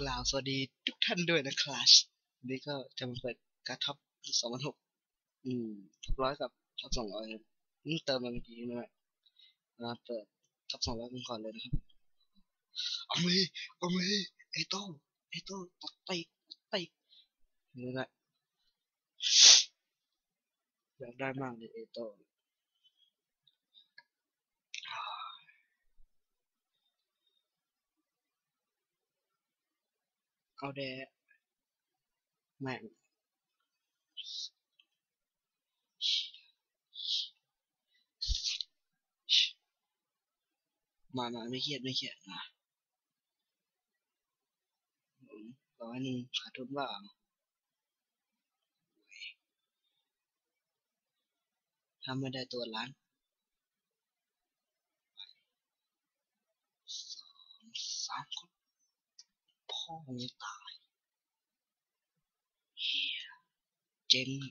กล่าวสวัสดีทุกท่านด้วยนะครับวันนี้ก็จะมาเปิดการท็อปสองพันหกอืมร้อยกับท็อปสองร้อยนี่เติมมาเมื่อกี้นะมาเปิดท็อปสองร้อยกันก่อนเลยนะครับเอาเลยเอาเลยเอโต้เอโต้ตัดไปตัดไปนี่แหละอยากได้มากเลยเอโต้ เอาแดแม่งมามาไม่เครียดไม่เครียดมาร้อยหนึ่งขาดทุนบ้างถ้าไม่ได้ตัวล้านสองสามคน พ่อมึ